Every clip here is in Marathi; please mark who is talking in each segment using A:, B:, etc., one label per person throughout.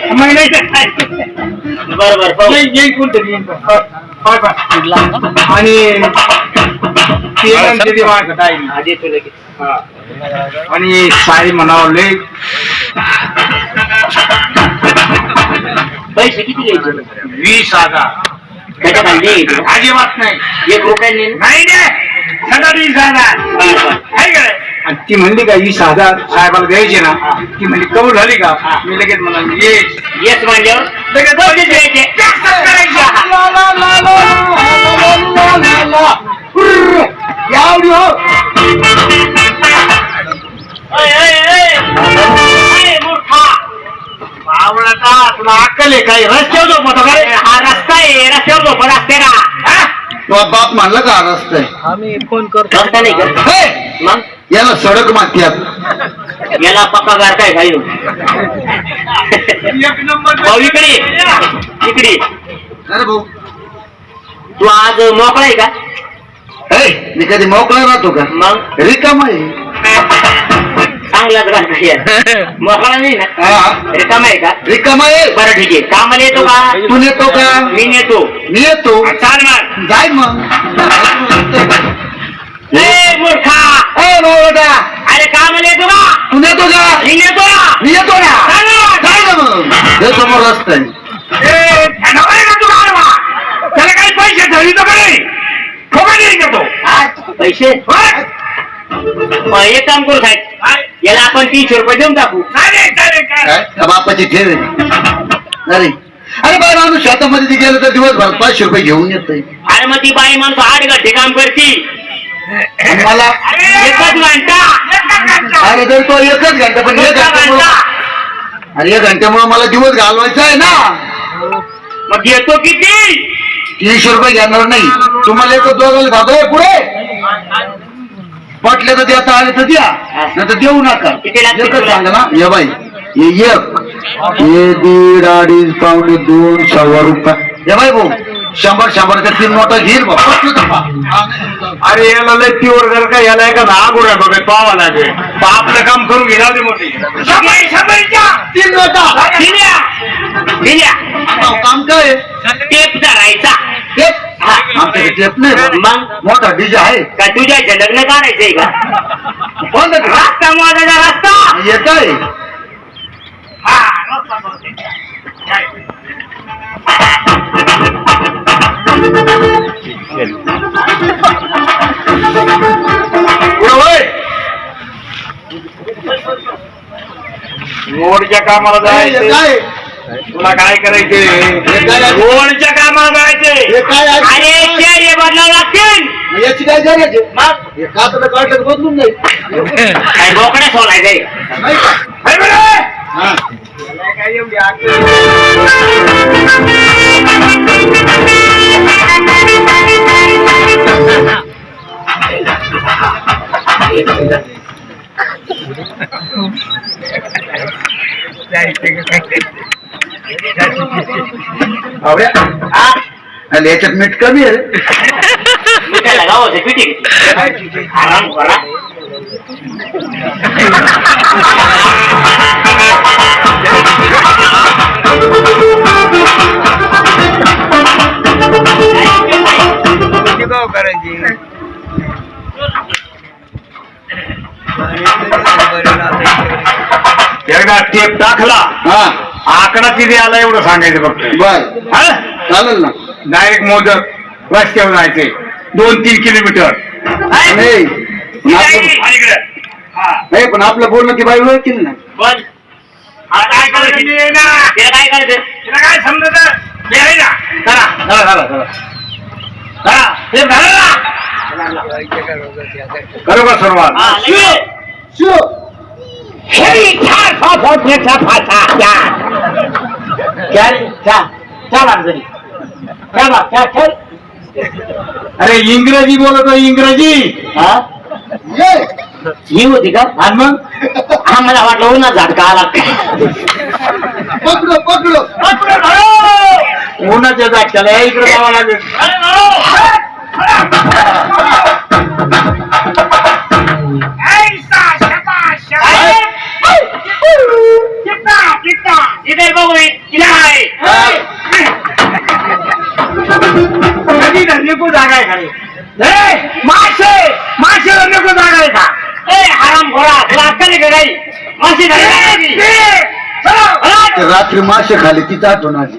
A: काय.
B: बर बर पाहू.
A: येईन येईन कोणतरी पाय पाय. आणि ते म्हणते ते माझ्या ताईने.
B: हा, देतो लगेच.
A: हा. आणि साडी म्हणावं लय
B: पैसे किती घ्यायचे
A: वीस हजार
B: त्याच्याखाली नाही का?
A: अजिबात नाही
B: एक रुपया नाही ना?
A: नाही रे सदा वीस हजार
B: बर, बर.
A: आहे का रे? आणि ती म्हणली का वीस हजार साहेबाला द्यायचे ना. ती म्हणली कबूल झाली का? मी लगेच म्हणा ये.
B: येस म्हणल्यावर
A: लगेच
B: पैसेच द्यायचे.
A: यावडी हो. बावळाचा तुला अक्कल आहे काय? रस्त्यावर झोपतो
B: हा रस्ता आहे. रस्त्यावर झोपत असते
A: हा?
C: बाप मानला का हा रस्ता आहे?
B: रस्ता नाही का
C: हे!
B: मग?
C: याला सडक मागत्यात.
B: याला पक्का गार काय
A: नंबर
B: भाऊ इकडे. इकडे.
C: अरे भाऊ.
B: तू आज मोकळा आहे का?
C: हे मी कधी मोकळा राहतो का?
B: मग?
C: रिकामा आहे.
B: चांगलाच मोकळा नाही ना?
C: हा.
B: रिकामा आहे का?
C: रिकामा आहे.
B: बरं ठीक आहे. कामाला येतो का?
C: तू नेतो का?
B: मी नेतो.
C: मी येतो.
B: चाल मग
C: जाय मग
B: ए मूर्खा अरे कामाला येतो का
C: तू नेतो का
B: मी नेतो ना.
C: मी येतो ना. जाय ना मग. हे समोर रस्ता आहे?
A: त्याला काही पैसे का तो.
B: पैसे? एक काम करू साहेब. याला आपण तीनशे रुपये देऊन टाकू.
C: काय? बापाची ठेव अरे. अरे बाय माणूस शेतामध्ये गेलं तर दिवसभर पाचशे रुपये घेऊन येत
B: अरे मग ती बाई माणसं आठ घंटे काम करती.
C: मला
B: एकच घंटा.
C: अरे तर तो एकच घंटा पण एक
B: घंटा
C: अरे एक घंट्यामुळे मला दिवस घालवायचा आहे ना.
B: मग घेतो किती?
C: तीनशे रुपये घेणार नाही. तुम्हाला एक दोघांना खातोय पुढे. पटले तर देता आले तर द्या. नाही तर देऊ नका. एकच? सांगा ना. ये बाई हे एक. हे दीड अडीच पावणे दोन सव्वा रुपये. ये बाई भाऊ. शंभर शंभरच्या तीन नोटा घेईल.
A: अरे याला लय प्युअर जर का याला एका दहा गुऱ्या बघत पावा लागेल पण आपलं काम करून घेणार ते मोठी. शंभर
C: तीन नोटा.
B: दिल्या. दिल्या.
C: आता काम काय?
B: टेप धरायचा.
C: टेप? आमच्याकडे टेप नाही.
B: मग?
C: मोठा डीजे आहे.
B: का तुझ्या लग्न काढायचंय का?
C: टेप?
B: रस्ता मोजायचा रस्ता.
C: येत
A: वळ. रोडच्या कामाला
C: हे
A: जायचं
C: काय
A: तुला काय करायचंय
C: हे आहे?
A: रोडच्या कामाला जायचंय
C: आहे?
B: अरे बदलावं लागतील
C: याची काय
B: मग
C: काढलं तर बदलून जाईल
B: काय बोकडे सोलायचंय
C: नाही का?
A: हाय बरं?
C: हा.
A: काय एवढी
C: याच्यात मीठ कमी आहे.
B: मिठाला गावाचं पिठी आराम करा.
A: एकदा टेप टाकला.
C: हा.
A: आकडा किती आला एवढं सांगायचं फक्त.
C: बर.
A: हा?
C: चालेल ना.
A: डायरेक्ट मोजत रस्त्यावर जायचंय. दोन तीन किलोमीटर.
C: नाही. पण आपलं-
A: इकडे. हा.
C: नाही पण आपलं बोलणं ती बाई ओळखील ना.
B: पण
A: हा, काय करायचं?
B: काय करायचं?
A: तिला काय समजत आहे ना. चला चला चला चला. चला ते झालं ना. करू का सुरुवात.
B: हा, लगेच.
C: शिव.
A: अरे इंग्रजी बोलतो इंग्रजी
B: हा
C: ये
B: ही होती का
A: आणि मग
B: हा मला वाटलं ना झटका आला
C: पकडो पकडो
A: उन्हाच्या जागच्याला या इकडे जावं लागेल
B: इधर बघू किला आहे
D: कधी धरने को जागा आहे खाली?
B: मासे मासे धरने जागा आहे का? ए आराम घोडा
A: लाकडी रात्री मासे खाली तिथं आठवण आली.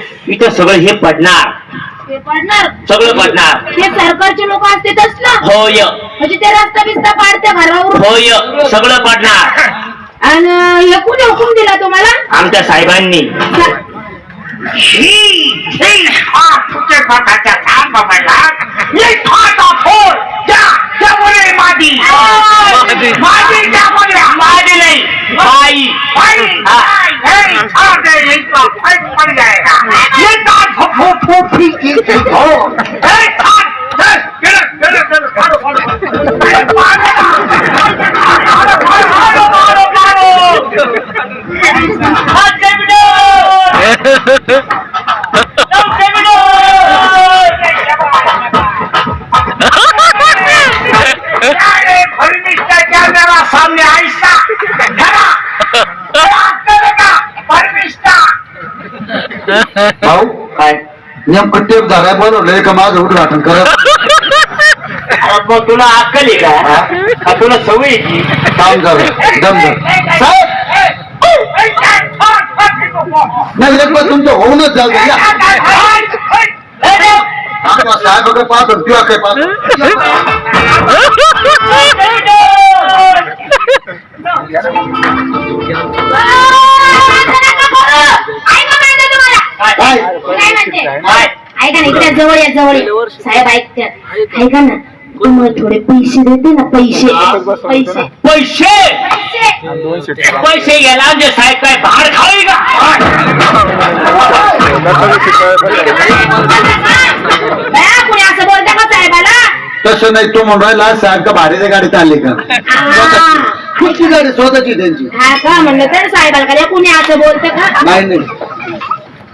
E: इथं
A: सगळं
B: हे पडणार.
E: हे पडणार?
B: सगळं पडणार.
E: हे सरकारचे लोक असते ना?
B: होय.
E: म्हणजे ते रस्ता बिस्ता पाडते घरावर
B: होय. सगळं पडणार.
E: आणि हे कुणी हुकूम दिला तुम्हाला?
B: आमच्या साहेबांनी. माझी सामने आयसा
A: भाऊ
B: काय?
A: नेमकं टेप झालाय बनवलंय का माझं उद्घाटन करत
B: मग तुला अक्कल आहे का? तुला सवय
A: काम झालं. दम झालं. साहेब नाही तुमचं होऊनच झालं या आम्हाला साहेबाकडे पाहतो किंवा काय?
E: ऐका ना इकडे जवळ या जवळ या. साहेब ऐकतात ऐका ना. तुम्हाला थोडे पैसे देते ना पैसे. पैसे.
B: पैसे!
E: पैसे
B: पैसे घ्यायला आमचे साहेब काय भाड खावी का
E: कुणी असं बोलतं का साहेबाला
A: तसं नाही तो म्हणून राहिला साहेब का भाड्याच्या गाडीत आले का. कुठची गाडी स्वतःची त्यांची.
E: हा का म्हणलं तर साहेबाला का? कुणी असं बोलतं का?
A: नाही नाही.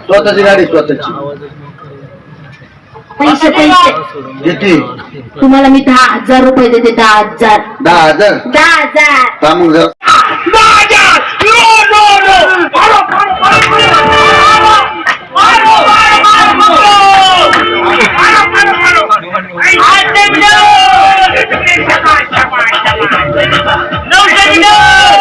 A: स्वतःची गाडी स्वतःची.
E: पैसे पैसे.
A: किती
E: तुम्हाला मी दहा हजार रुपये देते दहा हजार.
A: दहा हजार?
E: दहा हजार.
A: जरा इसने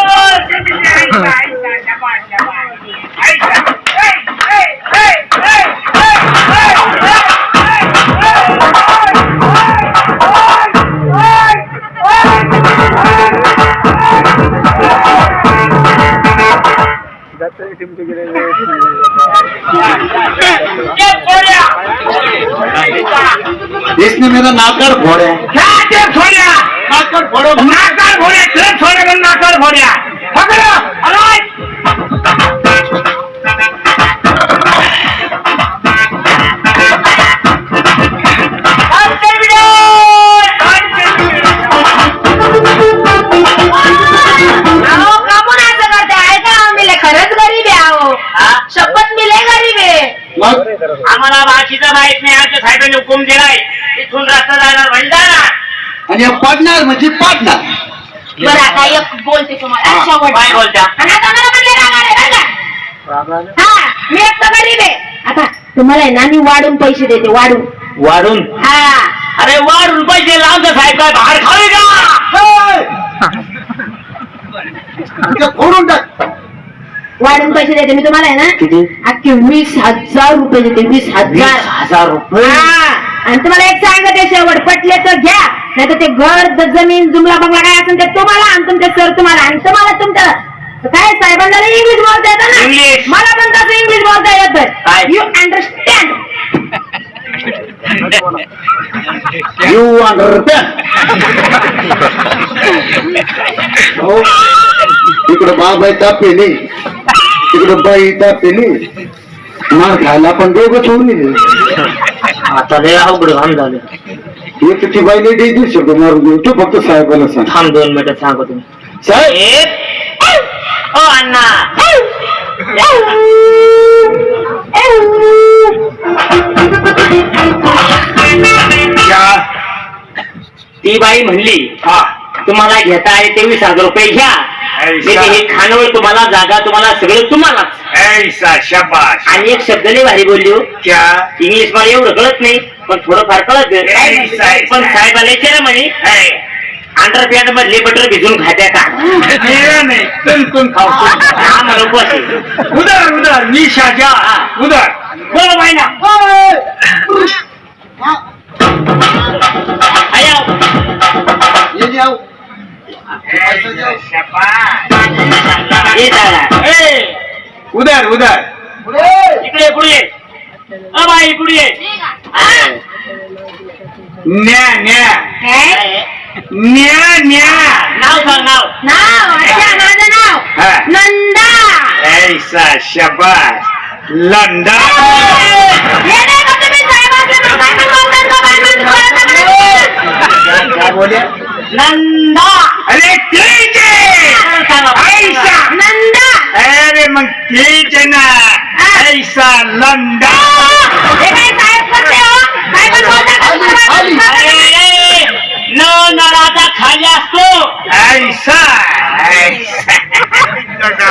A: मेरा नाकार घोड्या हा ते थोड्या
B: नाकार घोडो नाकार घोड्या ते थोड्या नाकार घोड्या शपथ मिले गरीब. आहे आम्हाला भाषेचा माहीत नाही. आमच्या साहेबांनी हुकूम दिलाय.
C: आणि हे पडणार म्हणजे पडणार.
E: बरं आता एक बोलते तुम्हाला.
C: हा,
E: शेवट
B: काय बोलता?
E: आणि आता मला म्हणले रागाले, बरं का? हा मी एक तर गरीब आहे. आता तुम्हाला आहे ना मी वाढून पैसे देते वाढून.
B: वाढून?
E: हा.
B: अरे वाढून पैसे लावतो साहेब काय बाहेर खावे का?
C: ते फोडून टाक.
E: वाढून पैसे देते. मी तुम्हाला आहे ना
B: किती?
E: अख्खे वीस हजार रुपये देते वीस हजार.
B: हजार रुपये?
E: हा. आणि तुम्हाला एक सांगते शेवट पटले तर घ्या. नाही तर ते घर द- जमीन जुमला बंगला काय असेल ते तुम्हाला आणि तुमचे सर तुम्हाला आणि तुम्हाला तुमच्या काय साहेबांना इंग्लिश बोलता येतं ना?
B: English.
E: मला पण तसं इंग्लिश बोलता? येतं यू अंडरस्टँड
C: यू अंडरस्टँड इकडं बाबाई तापेली तिकडं बाई तापेली मार खायला पण दोघं ठेवली
B: आता लय अवघड घाम झालं.
C: एक ती बाईने डेली शब्द मारून देऊ तू फक्त साहेबाला सांग.
B: थांब दोन मिनिटं सांगतो तुम्ही.
C: साहेब!
B: ओ अण्णा. ती बाई म्हणली तुम्हाला घेता आहे तेवीस हजार रुपये घ्या. मी हे खानवळ तुम्हाला जागा तुम्हाला सगळं तुम्हालाच
A: ऐसा शाबाश
B: आणि एक शब्द लई भारी बोलली हो.
A: क्या?
B: इंग्लिश मला एवढं कळत नाही पण थोडंफार कळत पण साहेबाला विचारा म्हणे. अंडरपॅन्ट मधले बटर भिजून खात्या का?
A: मेरा नहीं
B: हा मला उपवास आहे.
A: उधर उधर निशा जा उधर.
B: बोलो
C: ये जाओ
B: ये दादा
A: उधर उधर
B: इकडे पुढे. बाई पुढे.
A: न्या न्या. न्या न्या.
B: नाव सांग नाव.
E: नाव अच्छा माझं नाव नंदा
A: ऐसा शबास. लंडा.
E: हे काय पण
B: नंदा.
A: अरे ठीक है ऐसा.
E: नंदा.
A: अरे मग ठीक आहे ना. ऐसा लंडा
E: हे. काय साहेब करते हो? काय पण का? तुम्हाला? का नाही?
B: न नराचा खाली असतो.
A: ऐसा. ऐसा.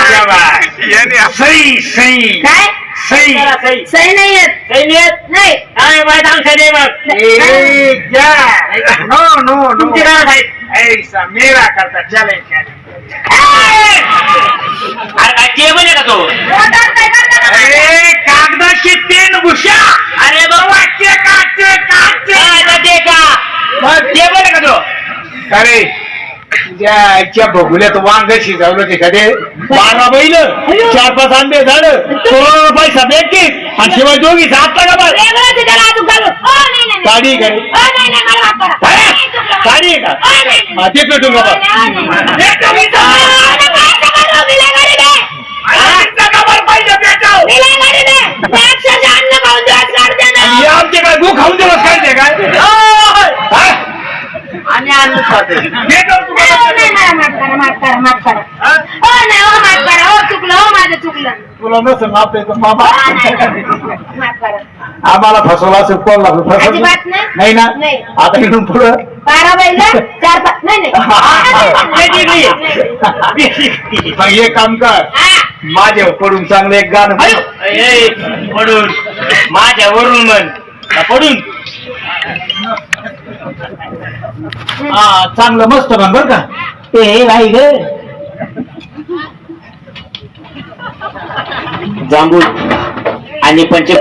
A: शाबाश सही सही
E: काय?
A: सही.
B: सही.
E: नाही येत
B: सही नेत
E: नाही.
B: काय सही मग?
A: ए, क्या नो नो नो.
B: तुमची काय साहेब
A: ऐसा मेरा करता चले चले
B: अरे काय आहे का तो?
A: अरे कागदाची तीन भुशा
B: अरे बाबा
A: वाटते काटते काटते
B: ते का?
A: मग
B: टेबल आहे का तो?
A: अरे तुझ्या आईच्या बघुल्यात वांग शिजवलं ते कधी बारा बैल चार पाच आंबे झाड करोड पैसा बँकेत आणि शिवाय दोघी सात का बस?
E: नाही, नाही.
A: साडी आहे का? का? ते पेटून. हे. आमचे काय गु खाऊन दिवस काय? काय?
B: आणि अन्न खाते
A: पेटव तू
E: ओ,
A: बाबा.
E: नाही, मला माफ करा, माफ करा.
A: हा?
E: ओ, नाही, ओ, माफ करा. ओ, चुकलं, ओ, माझं चुकलं.
A: तुला नसेल माफ मामा
E: नाही, नाही. माफ करा.
C: आम्हाला फसवला असेल कोण लागलं
E: अजिबात नाही.
C: नाही ना
E: नाही.
C: आता इथून पुढं
E: बारा बैल चार पाच नाही नाही. नाही
A: मग हे काम कर
E: हा.
A: माझ्या पडून चांगलं एक गाणं
B: ए, पडून माझ्या वरून म्हण का पडून
C: हा चांगलं मस्त म्हण बर का
B: ते नाही ग. जांभूळ आणि पंचकृषी